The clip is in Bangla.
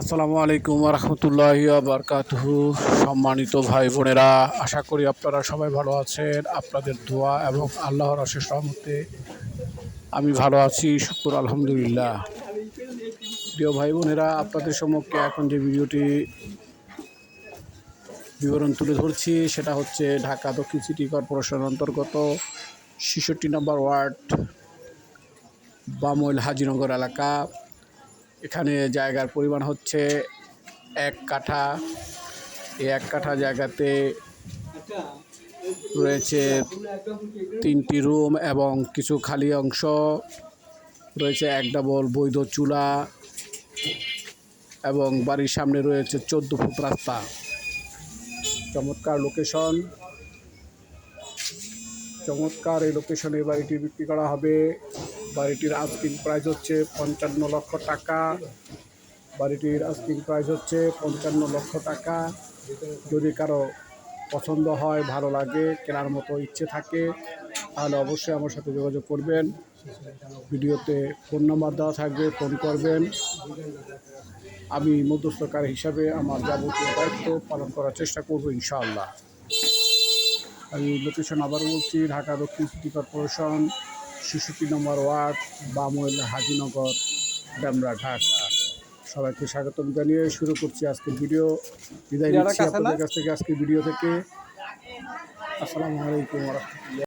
আসসালামু আলাইকুম রহমতুল্লাহ বারকাতুহ সম্মানিত ভাই বোনেরা, আশা করি আপনারা সবাই ভালো আছেন। আপনাদের দোয়া এবং আল্লাহর অশেষ রহমতে আমি ভালো আছি, শুক্র আলহামদুলিল্লাহ। প্রিয় ভাই বোনেরা, আপনাদের সম্মুখে এখন যে ভিডিওটি বিবরণ তুলে ধরছি, সেটা হচ্ছে ঢাকা দক্ষিণ সিটি কর্পোরেশনের অন্তর্গত ছেষট্টি নম্বর ওয়ার্ড বামইল হাজিনগর এলাকা। এখানে জায়গার পরিমাণ হচ্ছে এক কাঠা। এই এক কাঠা জায়গাতে রয়েছে তিনটি রুম এবং কিছু খালি অংশ। রয়েছে এক ডাবল বৈধ চুলা এবং বাড়ির সামনে রয়েছে চোদ্দ ফুট রাস্তা। চমৎকার লোকেশন চমৎকার এই লোকেশনে বাড়িটি বিক্রি করা হবে। বাড়িটির আস্কিং প্রাইস হচ্ছে পঞ্চান্ন লক্ষ টাকা। বাড়িটির আস্কিং প্রাইস হচ্ছে পঞ্চান্ন লক্ষ টাকা। যদি কারও পছন্দ হয়, ভালো লাগে, কেনার মতো ইচ্ছে থাকে, তাহলে অবশ্যই আমার সাথে যোগাযোগ করবেন। ভিডিওতে ফোন নাম্বার দেওয়া থাকবে ফোন করবেন। আমি মধ্যস্থকার হিসাবে আমার যাবতীয় দায়িত্ব পালন করার চেষ্টা করব, ইনশাআল্লাহ। আমি লোকেশন আবার বলছি, ঢাকা দক্ষিণ সিটি কর্পোরেশন। ছেষট্টি নম্বর ওয়ার্ড বামল হাজিনগর ডামরা ঢাকা। সবাইকে স্বাগতম জানিয়ে শুরু করছি আজকে ভিডিও। বিদায় নিচ্ছি আপনাদের কাছ থেকে আজকে ভিডিও থেকে। আসসালামু আলাইকুম রহমতুল্লাহ।